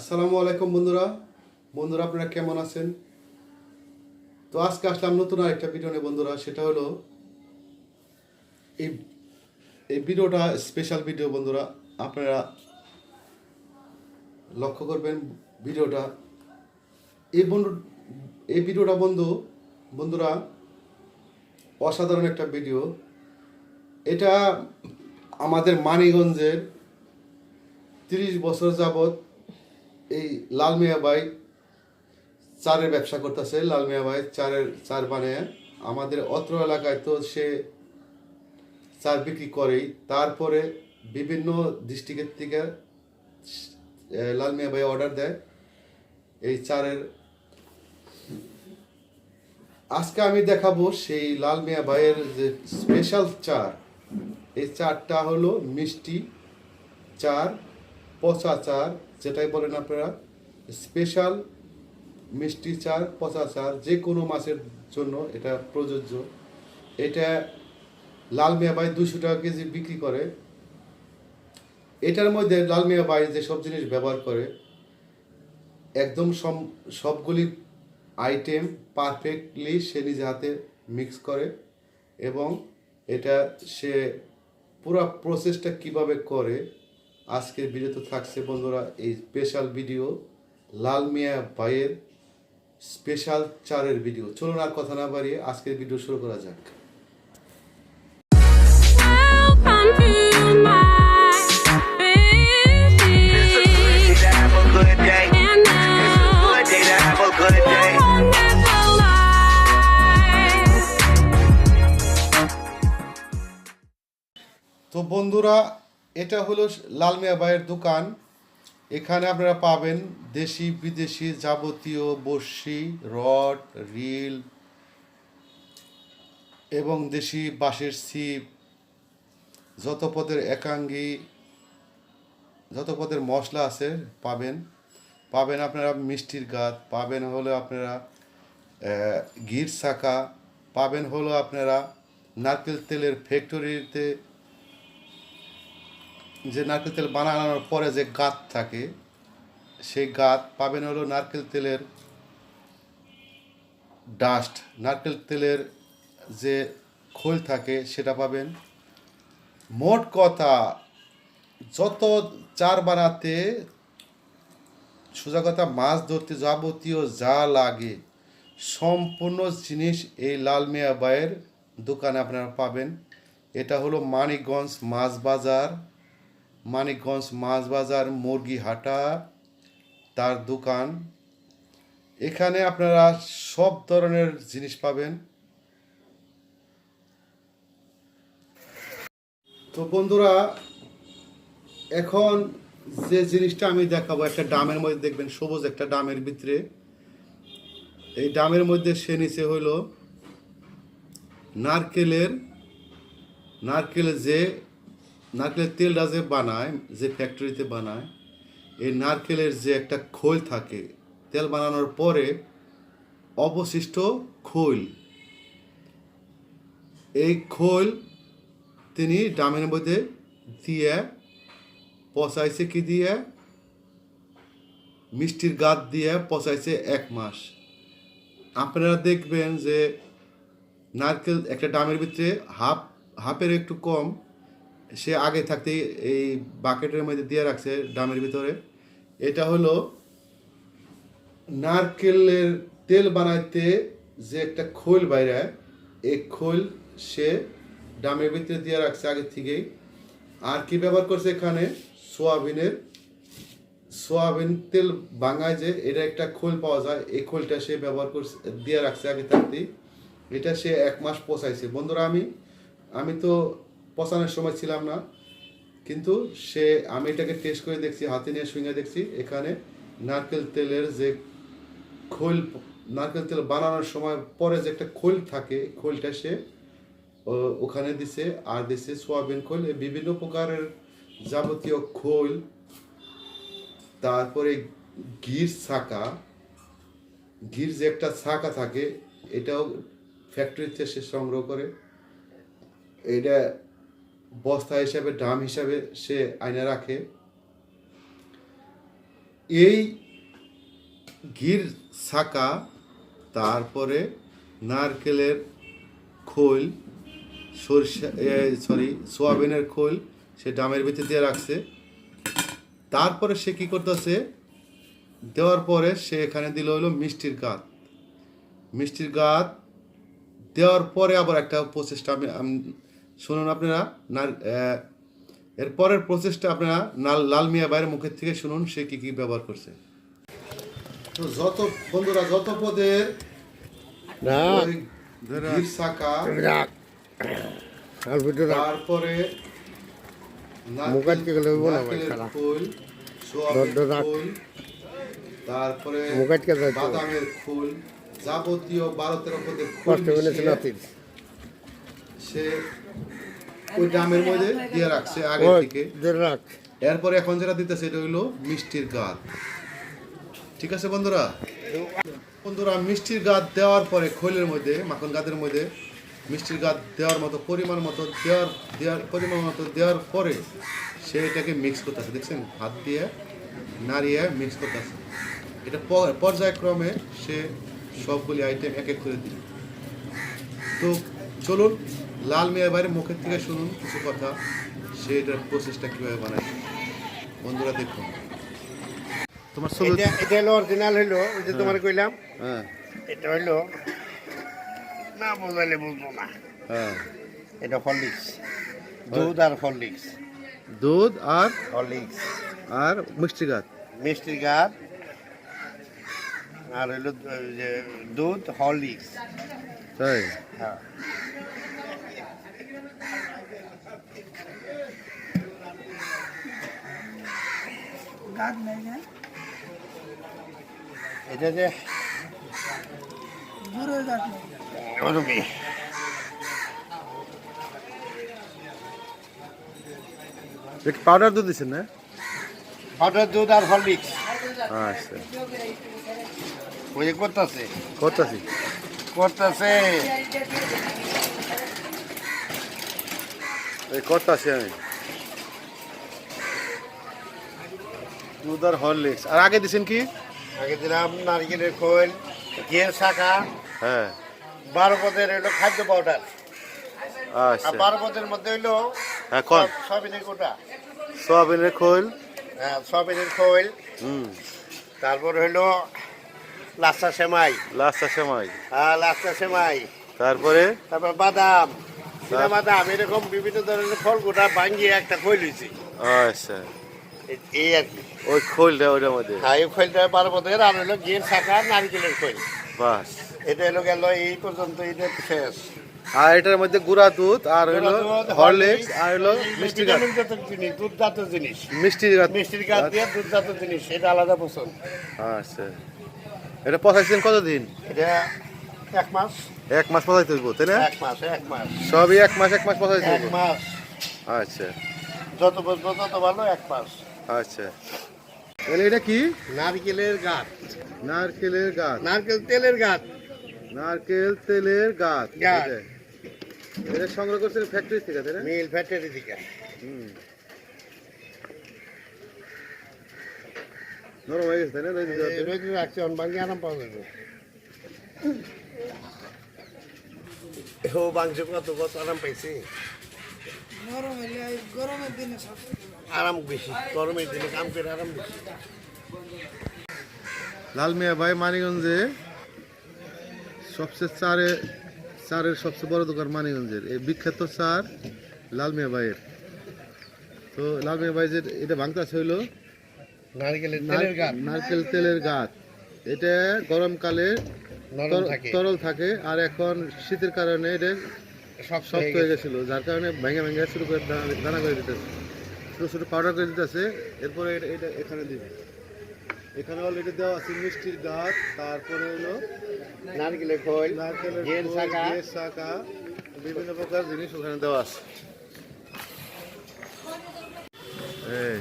আসসালামু আলাইকুম বন্ধুরা। বন্ধুরা, আপনারা কেমন আছেন? তো আজকে আসলাম নতুন আরেকটা ভিডিও নিয়ে বন্ধুরা, সেটা হলো এই এই ভিডিওটা স্পেশাল ভিডিও বন্ধুরা, আপনারা লক্ষ্য করবেন ভিডিওটা এই বন্ধু এই ভিডিওটা বন্ধু বন্ধুরা, অসাধারণ একটা ভিডিও এটা আমাদের মানিগঞ্জের তিরিশ বছর যাবত এই লাল মিয়া ভাই চারের ব্যবসা করতেছে, লাল মিয়া ভাই চারের, চার বানিয়ে আমাদের অত্র এলাকায় তো সে চার বিক্রি করেই। তারপরে বিভিন্ন ডিস্ট্রিক্টের থেকে লাল মিয়া ভাই অর্ডার দেয়। এই চারের আজকে আমি দেখাবো সেই লাল মিয়া ভাইয়ের যে স্পেশাল চার। এই চারটা হলো মিষ্টি চার, পচা চার যেটাই বলেন আপনারা স্পেশাল মিষ্টি চার, পচা চার, যে কোনো মাছের জন্য এটা প্রযোজ্য। এটা লাল মিয়া দুশো টাকা কেজি বিক্রি করে। এটার মধ্যে লাল বাই যে সব জিনিস ব্যবহার করে, একদম সবগুলি আইটেম পারফেক্টলি সে নিজে হাতে মিক্স করে এবং এটা সে পুরো প্রসেসটা কীভাবে করে আজকের ভিডিওতে থাকছে বন্ধুরা এই স্পেশাল ভিডিও লাল মিয়া ভাইয়ের স্পেশাল চারের ভিডিও চলুন আর কথা না বাড়িয়ে আজকের ভিডিও শুরু করা যাক। তো বন্ধুরা এটা হলো লাল মিয়া ভাইয়ের দোকান। এখানে আপনারা পাবেন দেশি, বিদেশি যাবতীয় বড়শি, রড, রিল এবং দেশি বাঁশের ছিপ। যত পদের একাঙ্গি, যত পদের মশলা আছে পাবেন। পাবেন আপনারা মিষ্টির গাত পাবেন হলো আপনারা গির শাখা পাবেন হলো আপনারা নারকেল তেলের ফ্যাক্টরিতে যে নারকেল তেল বানানোর পরে যে গাত থাকে, সেই গাত পাবেন হলো নারকেল তেলের ডাস্ট নারকেল তেলের যে খোল থাকে, সেটা পাবেন। মোট কথা, যত চার বানাতে সোজা কথা, মাছ ধরতে যাবতীয় যা লাগে, সম্পূর্ণ জিনিস এই লাল মিয়া বাইয়ের দোকানে আপনারা পাবেন। এটা হলো মানিকগঞ্জ মাছ বাজার। মানিকগঞ্জ মাছ বাজার মুরগি হাটা তার দোকান। এখানে আপনারা সব ধরনের জিনিস পাবেন। তো বন্ধুরা, এখন যে জিনিসটা আমি দেখাবো, একটা ডামের মধ্যে দেখবেন, সবুজ একটা ডামের ভিতরে। এই ডামের মধ্যে সে নিচে হইল নারকেলের নারকেলের যে নারকেলের তেলটা যে বানায়, যে ফ্যাক্টরিতে বানায়, এই নারকেলের যে একটা খোল থাকে, তেল বানানোর পরে অবশিষ্ট খোল, এই খোল তিনি ডামের মধ্যে দিয়ে, পচাইছে কি দিয়ে? মিষ্টির গাত দিয়ে পচাইছে এক মাস। আপনারা দেখবেন যে নারকেল একটা ডামের ভিতরে হাফ, হাফের একটু কম সে আগে থাকতেই এই বাকেটের মধ্যে দিয়ে রাখছে ডামের ভিতরে। এটা হলো নারকেলের তেল বানাইতে যে একটা খোল বাইরে, এই খোল সে ডামের ভিতরে দিয়ে রাখছে আগে থেকেই। আর কি ব্যবহার করছে এখানে? সোয়াবিনের, সোয়াবিন তেল বাঙায় যে এটা একটা খোল পাওয়া যায়, এই খোলটা সে ব্যবহার করছে, দিয়ে রাখছে আগে থাকতেই। এটা সে এক মাস পচাইছে। বন্ধুরা, আমি আমি তো পচানোর সময় ছিলাম না। কিন্তু সে, আমি এটাকে টেস্ট করে দেখছি, হাতে নিয়ে শুনে দেখছি, এখানে নারকেল তেলের যে খোল, নারকেল তেল বানানোর সময় পরে যে একটা খোল থাকে, খোলটা সে ওখানে দিছে, আর দিছে সোয়াবিন খোল বিভিন্ন প্রকারের যাবতীয় খোল, তারপরে গির ছাকা গির যে একটা ছাকা থাকে, এটাও ফ্যাক্টরিতে সে সংগ্রহ করে। এটা বস্তা হিসাবে ড্রাম হিসাবে সে আয়না রাখে। এই ঘির ছাকা তারপরে নারকেলের খোল, সরিষা সরি, সোয়াবিনের খোল সে ডামের ভিতরে দিয়ে রাখছে। তারপরে সে কি করতেছে? দেওয়ার পরে সে এখানে দিল হলো মিষ্টির গাত। মিষ্টির গাত দেওয়ার পরে আবার একটা প্রচেষ্টা আমি শুনুন আপনারা না এর পরের প্রসেসটা আপনারা লাল লাল মিয়া বাইরের মুখের থেকে শুনুন সে কি কি ব্যবহার করছে। তো যত বন্ধুরা যত পদের তারপরে মুখের দিকে গেলে না। ফুল তারপরে যাইতে বাদামের ফুল যাবতীয় বারো তেরো পদের ফুল সে ওই ড্রামের মধ্যে দিয়ে রাখছে আগে থেকে। এরপরে এখন যেটা দিতেছে এটা হইল মিষ্টির গাদ। ঠিক আছে বন্ধুরা? বন্ধুরা মিষ্টির গাদ দেওয়ার পরে খৈলের মধ্যে মাখন গাদের মধ্যে মিষ্টির গাদ দেওয়ার মতো পরিমাণ মতো দেওয়ার দেওয়ার পরিমাণ মতো দেওয়ার পরে সে এটাকে মিক্স করতেছে। দেখছেন? হাত দিয়ে নাড়িয়ে মিক্স করতেছে। এটা পর্যায়ক্রমে সে সবগুলি আইটেম এক এক করে দিল তো চলুন লাল মিয়ার বাইরে মুখের থেকে শুনুন কিছু কথা সে এটার প্রসেসটা কীভাবে বানায়। বন্ধুরা দেখুন। তোমার এটা এটা হলো অরিজিনাল হইল ওই যে তোমার কইলাম। হ্যাঁ। এটা হইল না বোঝাইলে বুঝব না। হ্যাঁ। এটা হরলিক্স দুধ আর হরলিক্স দুধ আর হরলিক্স আর মিষ্টি গাছ। মিষ্টির গাছ। আর হইল যে দুধ হরলিক্স তাই? হ্যাঁ। এটা যে ওরকমই। পাউডার দুধ দিচ্ছেন না? পাউডার দুধ আর হরলিক্স আচ্ছা। ওই করতেছে। করতেছি। করতেছে। এই করতেছি আমি। দুধ আর হরলিক্স। আর আগে দিছেন কি? আগে দিলাম নারকেলের খোল ঘিয়ের শাখা হ্যাঁ। বারো পদের হইল খাদ্য পাউডার। আর আচ্ছা বারো পদের মধ্যে হইল হ্যাঁ সব- সয়াবিনের গোটা। সোয়াবিনের খোল। হ্যাঁ সয়াবিনের খোল। হুম। তারপর হইল লাচ্ছা সেমাই। লাস্ট সেমাই। হ্যাঁ লাচ্ছা সেমাই। তারপরে? তারপর বাদাম। বাদাম এরকম বিভিন্ন ধরনের ফল গোটা ভাঙ্গিয়ে একটা খোল হয়েছে আচ্ছা। এই আর কি। ওই খোলটা ওইটার মধ্যে? হ্যাঁ এই খোলটা বারো আর হইল ঘিয়ের শাখা নারকেলের খোল। বাস। এটা হলো গেল এই পর্যন্ত এটা শেষ। আর এটার মধ্যে গুঁড়া দুধ আর হলো হরলিক্স আর হলো মিষ্টি গাছ জিনিস দুধ জাতীয় জিনিস মিষ্টি গাছ মিষ্টির গাছ দিয়ে দুধ জাতীয় জিনিস এটা আলাদা পছন্দ। আচ্ছা। এটা পচাইছেন কতদিন? এটা এক মাস। এক মাস পচাইতে হইব তাই না? এক মাস এক মাস। সবই এক মাস এক মাস পচাইতে এক মাস। আচ্ছা। যত তত ভালো এক মাস। আচ্ছা। তাহলে এটা কি? নারকেলের গাছ। নারকেলের গাছ। নারকেল তেলের গাছ। নারকেল তেলের গাছ। এটা। সংগ্রহ করছেন ফ্যাক্টরি থেকে তাই না? মিল ফ্যাক্টরি থেকে। হুম। নরম হয়ে গেছে তাই না? রোজ রাখছি অন ভাঙ্গি আরাম পাওয়া যাবে। ও মাংস কত কত আরাম পাইছি। আরাম বেশি গরমের দিনে কাম করে আরাম বেশি। লাল মিয়া ভাই মানিগঞ্জে সবচেয়ে চারে চারের সবচেয়ে বড় দোকান মানিগঞ্জের এই বিখ্যাত চার লাল মিয়া ভাইয়ের। তো লাল মিয়া ভাই যে এটা ভাঙতাছে হইল নারকেলের তেলের গাছ। নারকেল তেলের গাছ। এটা গরমকালে তরল থাকে আর এখন শীতের কারণে এটা শক্ত শক্ত হয়ে গেছিল যার কারণে ভেঙে ভেঙে শুরু করে দানা- দানা করে দিতেছে। ছোটো ছোটো পাউডার করে দিতেছে এরপরে এটা এটা এখানে দিবে। এখানে অলরেডি দেওয়া আছে মিষ্টির গাছ তারপরে হলো নারকেলের খোল নারকেলের শাখা। বিভিন্ন প্রকার জিনিস ওখানে দেওয়া আছে। এই।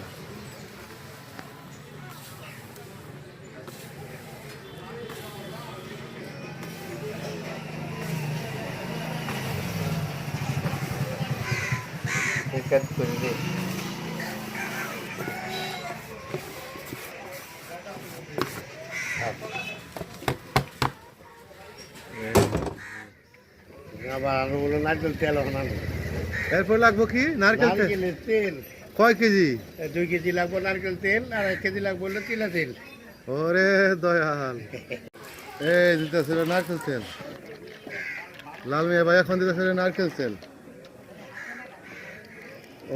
নারকেল তেল এরপর লাগবো কি? নারকেল তেল? তেল। কয় কেজি? দুই কেজি লাগবো নারকেল তেল আর এক কেজি লাগবো হলো তিলা তেল। ওরে দয়াল। এই দিতেছিল নারকেল তেল। লাল মিয়া ভাই এখন দিতেছিল নারকেল তেল।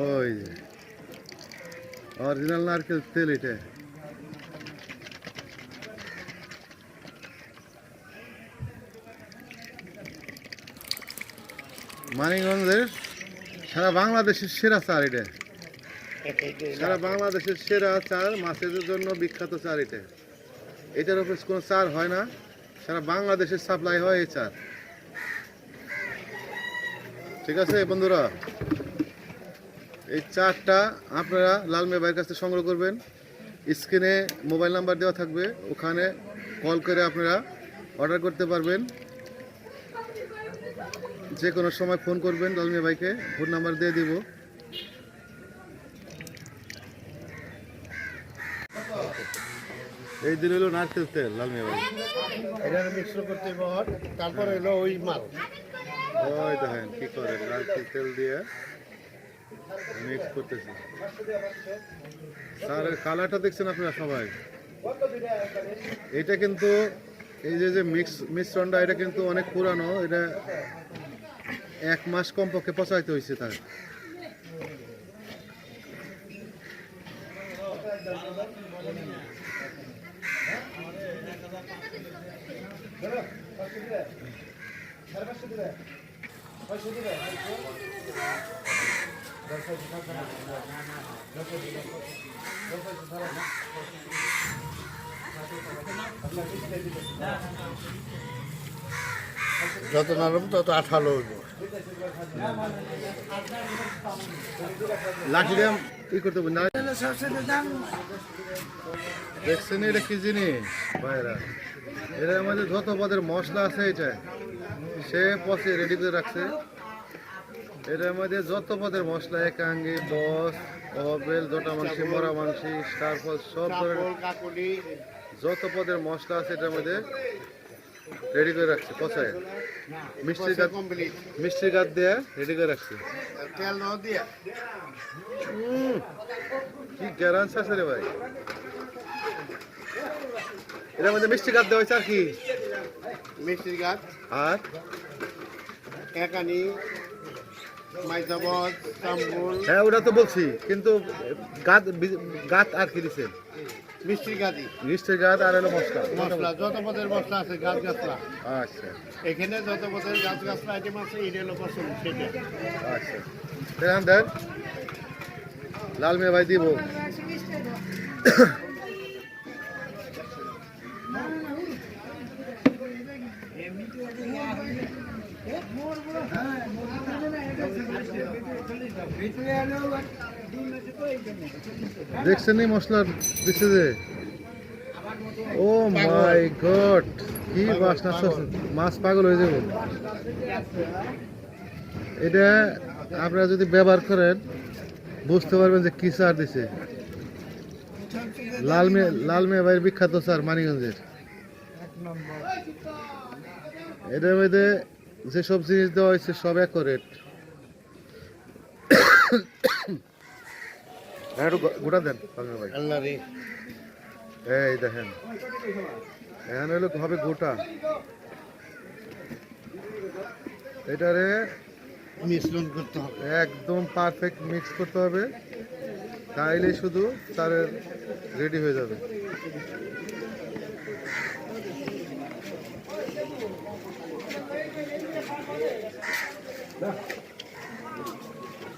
ওই অরিজিনাল নারকেল তেল এটা। মানিকগঞ্জের সারা বাংলাদেশের সেরা চার এটা। সারা বাংলাদেশের সেরা চার মাছের জন্য বিখ্যাত চার এটা। এটার উপর কোনো চার হয় না। সারা বাংলাদেশের সাপ্লাই হয় এই চার। ঠিক আছে বন্ধুরা? এই চারটা আপনারা লাল মেয়ে ভাইয়ের কাছ থেকে সংগ্রহ করবেন। স্ক্রিনে মোবাইল নাম্বার দেওয়া থাকবে। ওখানে কল করে আপনারা অর্ডার করতে পারবেন। যে কোনো সময় ফোন করবেন লাল মেয়ে ভাইকে ফোন নাম্বার দিয়ে দিব। এই দিন হলো নারকেল তেল লাল মিয়া ভাই। এটা মিশ্র করতে তারপরে হলো ওই মাল। ওই দেখেন কি করে নারকেল তেল দিয়ে মিক্স করতেছে। স্যারের কালারটা দেখছেন আপনারা সবাই? এটা কিন্তু এই যে যে মিক্স মিশ্রণটা এটা কিন্তু অনেক পুরানো এটা এক মাস কমপক্ষে পচাইতে হয়েছে তার। যত নরম তত আঠালো হইব। লাঠি দিয়ে ই করতে হবে না? দেখছেন এটা কি জিনিস? ভাইরা এটার মধ্যে যত পদের মশলা আছে এটা। সে পচে রেডি করে রাখছে। এটার মধ্যে যত পদের মশলা একাঙ্গি বস অবেল জটা মাংসি মরা মাংসি তারপর সব ধরনের যত পদের মশলা আছে এটার মধ্যে। রেডি করে রাখছে কষায় মিষ্টির গাছ কমপ্লিট মিষ্টির গাছ দিয়ে রেডি করে রাখছে। তেল ন দিয়া। কি গ্যারান্স আছে রে ভাই। এটার মধ্যে মিষ্টি গাছ দেওয়া হয়েছে আর কি? মিষ্টির গাছ আর? একানি হ্যাঁ ওটা তো বলছি কিন্তু গাছ গাছ আর কি দিছে? মিষ্টির মিষ্টির গাছ আর হলো মশলা। মশলা যত পদের মশলা আছে গাছ গাছলা আচ্ছা। এখানে যত পদের গাছ গাছলা আইটেম আছে এটা হলো পছন্দ সেটা। আচ্ছা। দেন দেন। লাল মেয়ে ভাই দিব। দেখছেন এই মশলা দিচ্ছে যে ও মাই গড, কি বাসনা মাছ পাগল হয়ে যাব। এটা আপনারা যদি ব্যবহার করেন, বুঝতে পারবেন যে কি সার দিছে। লাল মেয়ে ভাইয়ের বিখ্যাত সার মানিগঞ্জের এটার মধ্যে যেসব জিনিস দেওয়া হয়েছে সব অ্যাকোরেট। হ্যাঁ, একটু গোটা দেন এই দেখেন। হলো হবে গোটা। মিশ্রণ করতে হবে। একদম পারফেক্ট মিক্স করতে হবে। তাইলে শুধু তার রেডি হয়ে যাবে।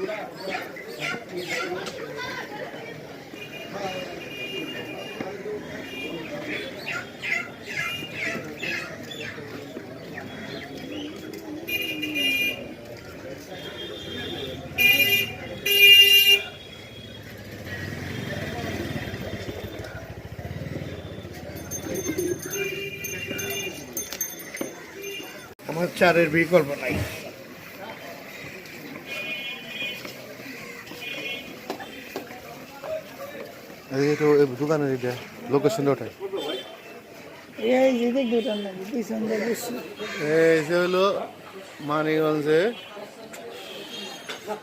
আমার চারের বিকল্প নাই। দোকানের এটা লোকেশন ওটাই। এই যে হলো মানিগঞ্জে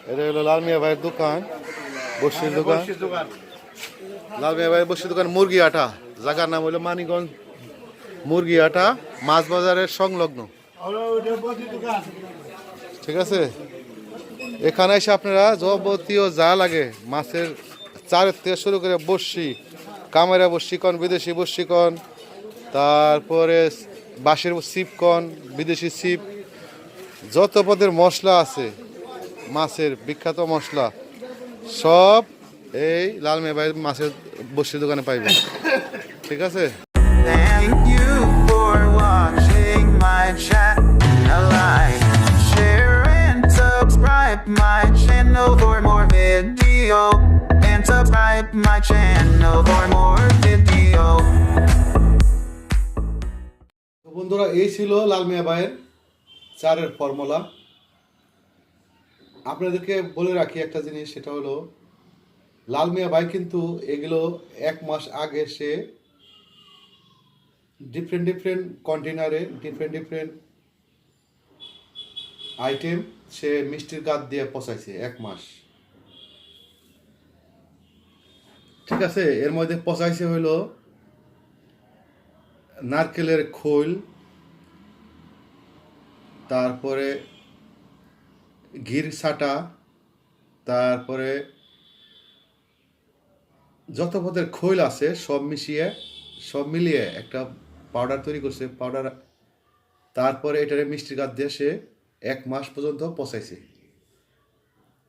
এটা হলো লাল মিয়া ভাইয়ের দোকান বসির দোকান। বসির দোকান। লাল মিয়া ভাইয়ের বসির দোকান মুরগি আটা জায়গার নাম হলো মানিগঞ্জ মুরগি আটা মাছ বাজারের সংলগ্ন। ঠিক আছে? এখানে এসে আপনারা যাবতীয় যা লাগে মাছের চারের থেকে শুরু করে বসি কামেরা বসি বিদেশি বসিকন তারপরে বাঁশের সিপ কন, বিদেশি সিপ। যত পদের মশলা আছে, মাছের বিখ্যাত মশলা, সব এই লাল মেবাই মাছের বসির দোকানে পাইবেন। ঠিক আছে? Subscribe my channel for more video. And subscribe my channel for more video. বন্ধুরা, এই ছিল লাল মিয়া ভাইয়ের চারের ফর্মুলা আপনাদেরকে বলে রাখি একটা জিনিস, সেটা হলো, লাল মিয়া ভাই কিন্তু এগুলো এক মাস আগে সে ডিফারেন্ট ডিফারেন্ট কন্টেনারে ডিফারেন্ট ডিফারেন্ট আইটেম সে মিষ্টির গাদ দিয়ে পচাইছে, এক মাস ঠিক আছে, এর মধ্যে পচাইছে হইল নারকেলের খোল, তারপরে ঘির সাটা, তারপরে যত পদের খৈল আছে সব মিশিয়ে, সব মিলিয়ে একটা পাউডার তৈরি করছে, পাউডার, তারপরে এটারে মিষ্টির গাদ দিয়ে সে এক মাস পর্যন্ত পচাইছে।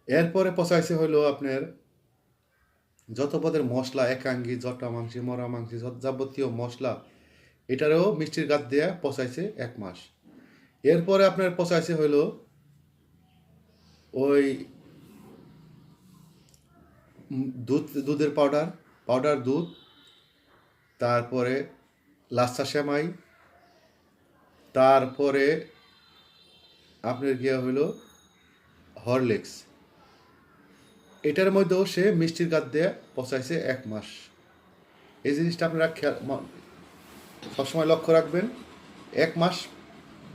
এরপরে পচাইছে হলো আপনার যত পদের মশলা, একাঙ্গি, জটা মাংসি, মরা মাংসি যাবতীয় মশলা, এটারও মিষ্টির গাদ দিয়ে পচাইছে এক মাস। এরপরে আপনার পচাইছে হইল ওই দুধ, দুধের পাউডার পাউডার দুধ, তারপরে লাচ্ছা সেমাই, তারপরে আপনার গিয়া হইল হরলিক্স। এটার মধ্যেও সে মিষ্টির গাদ দিয়ে পচাইছে এক মাস। এই জিনিসটা আপনারা খেয়াল সবসময় লক্ষ্য রাখবেন, এক মাস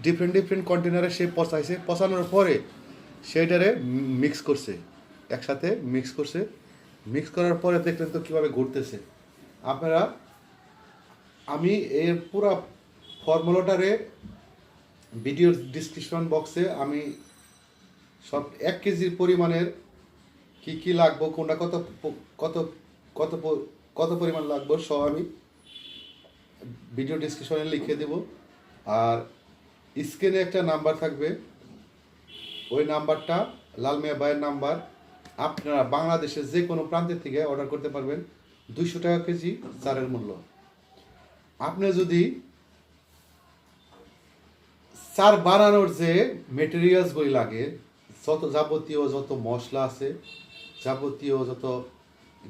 ডিফারেন্ট ডিফারেন্ট কন্টেনারে সে পচাইছে। পচানোর পরে সেইটারে মিক্স করছে, একসাথে মিক্স করছে। মিক্স করার পরে দেখলেন তো কীভাবে ঘুরতেছে। আপনারা, আমি এর পুরা ফর্মুলাটারে ভিডিও ডিসক্রিপশন বক্সে আমি সব এক কেজির পরিমাণের কি কি লাগবো, কোনটা, কত কত কত কত পরিমাণ লাগবো সব আমি ভিডিও ডিসক্রিপশনে লিখে দেব। আর স্ক্রিনে একটা নাম্বার থাকবে। ওই নাম্বারটা লাল মিয়া ভাইয়ের নাম্বার। আপনারা বাংলাদেশের যে কোনো প্রান্তের থেকে অর্ডার করতে পারবেন। দুইশো টাকা কেজি চারের মূল্য। আপনি যদি চার বানানোর যে মেটেরিয়ালসগুলি লাগে, যত যাবতীয় যত মশলা আছে যাবতীয় যত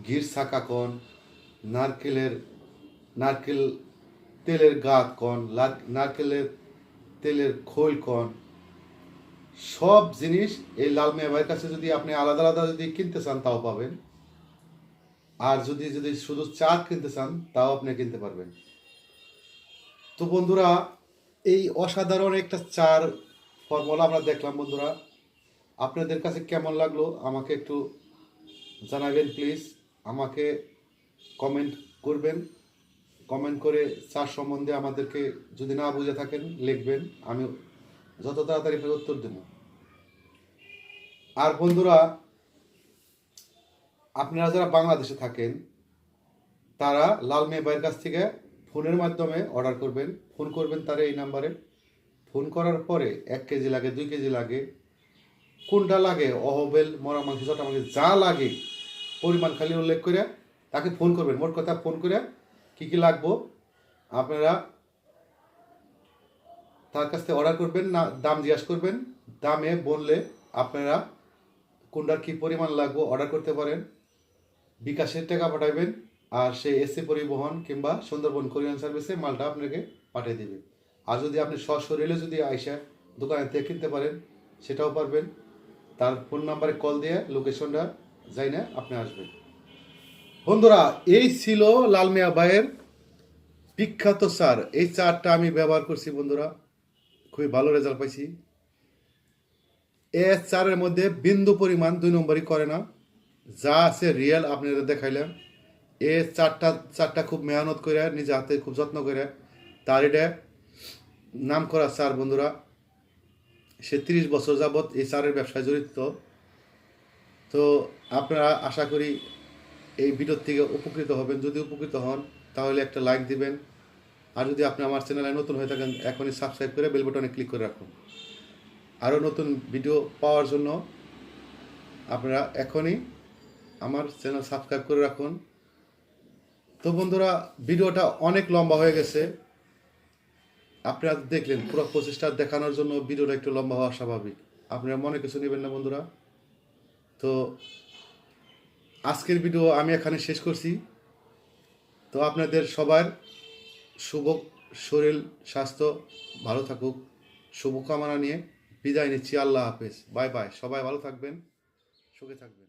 ঘির ছাকা কন নারকেলের, নারকেল তেলের গাত কন লার- নারকেলের তেলের খোল কন সব জিনিস এই লাল মিয়া ভাইয়ের কাছে যদি আপনি আলাদা আলাদা যদি কিনতে চান, তাও পাবেন। আর যদি যদি শুধু চা কিনতে চান, তাও আপনি কিনতে পারবেন। তো বন্ধুরা, এই অসাধারণ একটা চার ফর্মুলা আমরা দেখলাম, বন্ধুরা। আপনাদের কাছে কেমন লাগল? আমাকে একটু জানাবেন প্লিজ আমাকে কমেন্ট করবেন। কমেন্ট করে চার সম্বন্ধে আমাদেরকে যদি না বুঝে থাকেন, লিখবেন। আমি যত তাড়াতাড়ি উত্তর দেব। আর বন্ধুরা, আপনারা যারা বাংলাদেশে থাকেন, তারা লাল মেয়ে ভাইয়ের কাছ থেকে ফোনের মাধ্যমে অর্ডার করবেন। ফোন করবেন তার এই নাম্বারে ফোন করার পরে এক কেজি লাগে, দুই কেজি লাগে। কোনটা লাগে? অহবেল, মরা মাংস মাংস যা লাগে পরিমাণ খালি উল্লেখ করে তাকে ফোন করবেন। মোট কথা ফোন করে কী কী লাগবো আপনারা তার কাছ থেকে অর্ডার করবেন, না, দাম জিজ্ঞাসা করবেন। দামে বললে আপনারা কোনটার কী পরিমাণ লাগবো অর্ডার করতে পারেন। বিকাশের টাকা পাঠাবেন আর সেই এসে পরিবহন কিংবা সুন্দরবন কোরিয়ান সার্ভিসে মালটা আপনাকে পাঠিয়ে দেবে। আর যদি আপনি সশরীরে যদি আইসা দোকানে থেকে কিনতে পারেন, সেটাও পারবেন। তার ফোন নাম্বারে কল দিয়ে লোকেশনটা যাই না আপনি আসবেন। বন্ধুরা, এই ছিল লাল মিয়া ভাইয়ের বিখ্যাত সার এই চারটা আমি ব্যবহার করছি, বন্ধুরা। খুবই ভালো রেজাল্ট পাইছি। এ চারের মধ্যে বিন্দু পরিমাণ দুই নম্বরই করে না। যা আছে রিয়েল আপনাদের দেখাইলেন। এ চারটা চারটা খুব মেহনত করে, নিজে হাতে খুব যত্ন করে। তার এটা নাম করা চার, বন্ধুরা। সে বছর যাবৎ এই চারের ব্যবসায় জড়িত। তো আপনারা আশা করি এই ভিডিওর থেকে উপকৃত হবেন। যদি উপকৃত হন, তাহলে একটা লাইক দিবেন। আর যদি আপনি আমার চ্যানেলে নতুন হয়ে থাকেন, এখনই সাবস্ক্রাইব করে বেল বাটনে ক্লিক করে রাখুন। আরও নতুন ভিডিও পাওয়ার জন্য আপনারা এখনই আমার চ্যানেল সাবস্ক্রাইব করে রাখুন। তো বন্ধুরা, ভিডিওটা অনেক লম্বা হয়ে গেছে। আপনারা দেখলেন পুরো প্রচেষ্টা দেখানোর জন্য ভিডিওটা একটু লম্বা হওয়া স্বাভাবিক। আপনারা মনে কিছু নেবেন না বন্ধুরা? তো আজকের ভিডিও আমি এখানে শেষ করছি। তো আপনাদের সবার শুভ শরীর, স্বাস্থ্য ভালো থাকুক, শুভকামনা নিয়ে বিদায় নিচ্ছি। আল্লাহ হাফেজ। Bye bye. সবাই ভালো থাকবেন, সুখে থাকবেন।